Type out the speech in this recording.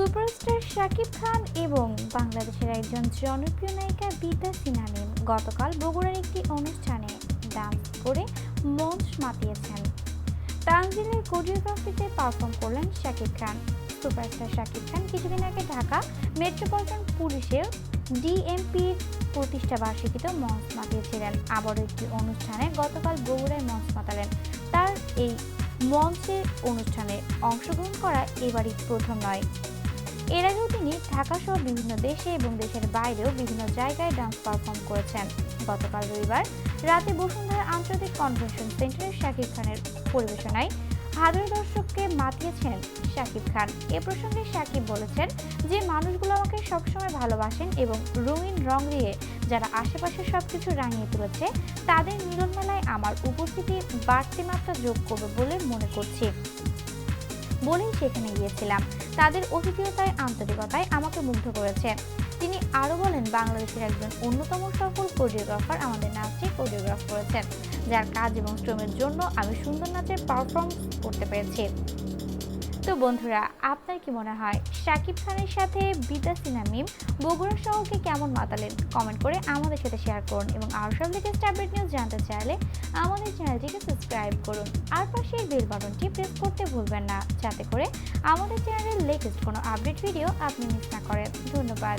Superstar Shakib খান এবং বাংলাদেশের একজন জনপ্রিয় নায়িকা বিদ্যা সিনহা গতকাল বগুড়ার একটি অনুষ্ঠানে ডান্স করে মঞ্চ মাতিয়েছেন। তানজিলের কোরিওগ্রাফিতে পারফর্ম করলেন শাকিব খান। সুপারস্টার শাকিব খান কিছুদিন আগে ঢাকা মেট্রোপলিটন পুলিশের ডিএমপির প্রতিষ্ঠা বার্ষিকীতে মঞ্চ মাতিয়েছিলেন। আবারও একটি অনুষ্ঠানে গতকাল বগুড়ায় মঞ্চ মাতালেন। তার এই মঞ্চের অনুষ্ঠানে অংশগ্রহণ করা এবারই প্রথম নয়। এর আগেও তিনি ঢাকা সহ বিভিন্ন দেশে এবং দেশের বাইরেও বিভিন্ন জায়গায় ডান্স পারফর্ম করেছেন। গতকাল রবিবার রাতে বসুন্ধরা আন্তর্জাতিক কনভেনশন সেন্টারে শাকিব খানের পরিবেশনায় হাজার দর্শককে মাতিয়েছেন শাকিব খান। এ প্রসঙ্গে শাকিব বলেছেন যে, মানুষগুলো আমাকে সবসময় ভালোবাসেন এবং রঙিন রং দিয়ে যারা আশেপাশে সবকিছু রাঙিয়ে তুলেছে, তাদের মিলন মেলায় আমার উপস্থিতি বাড়তি মাত্রা যোগ করবে বলে মনে করছি। বলেই সেখানে গিয়েছিলাম। তাদের অতিথিয়তায় আন্তরিকতায় আমাকে মুগ্ধ করেছে। তিনি আরও বলেন, বাংলাদেশের একজন অন্যতম সফল কোরিওগ্রাফার আমাদের নাচটি কোরিওগ্রাফ করেছেন, যার কাজ এবং শ্রমের জন্য আমি সুন্দর নাচের পারফর্ম করতে পেরেছি। তো বন্ধুরা, আপনার কি মনে হয়, শাকিব খানের সাথে বিদ্যা সিনহা মিম বগুড়া শহরকে কেমন মাতালেন? কমেন্ট করে আমাদের সাথে শেয়ার করুন এবং আরও সব লেটেস্ট আপডেট নিউজ জানতে চাইলে আমাদের চ্যানেলটিকে সাবস্ক্রাইব করুন আর পাশে বেল বাটনটি প্রেস করতে ভুলবেন না, যাতে করে আমাদের চ্যানেলের লেটেস্ট কোনো আপডেট ভিডিও আপনি মিস না করেন। ধন্যবাদ।